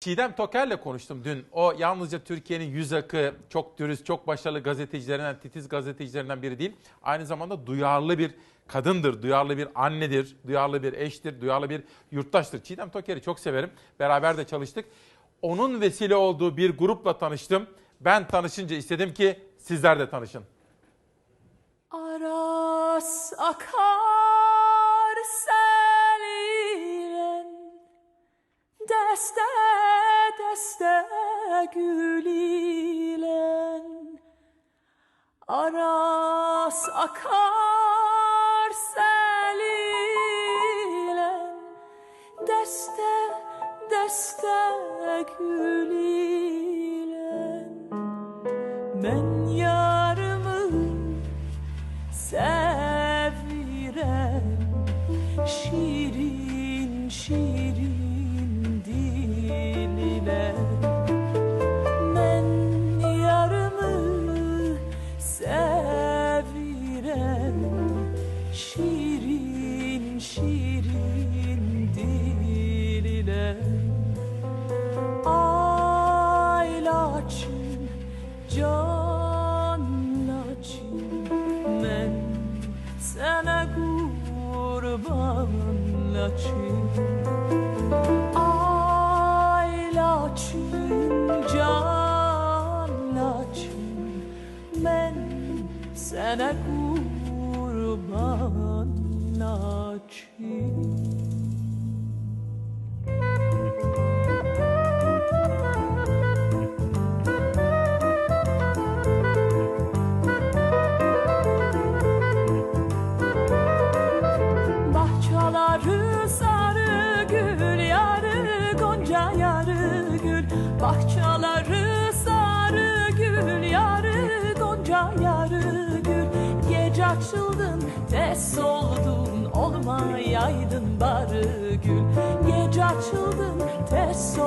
Çiğdem Toker'le konuştum dün. O yalnızca Türkiye'nin yüz akı, çok dürüst, çok başarılı gazetecilerinden, titiz gazetecilerinden biri değil. Aynı zamanda duyarlı bir kadındır, duyarlı bir annedir, duyarlı bir eştir, duyarlı bir yurttaştır. Çiğdem Toker'i çok severim. Beraber de çalıştık. Onun vesile olduğu bir grupla tanıştım. Ben tanışınca istedim ki sizler de tanışın. Aras akar gülülen Aras akar selilen. Deste deste gülülen. Ben yarımı sevirem. Şirin şirin canlaçın Ben sana kurbanlaçın Aylaçın, canlaçın Ben sana kurbanlaçın Bahçaları Bahçaları sarı gül yarı gonca yarı gül. Gece açıldın tez oldun olmayaydın barı gül. Gece açıldın tez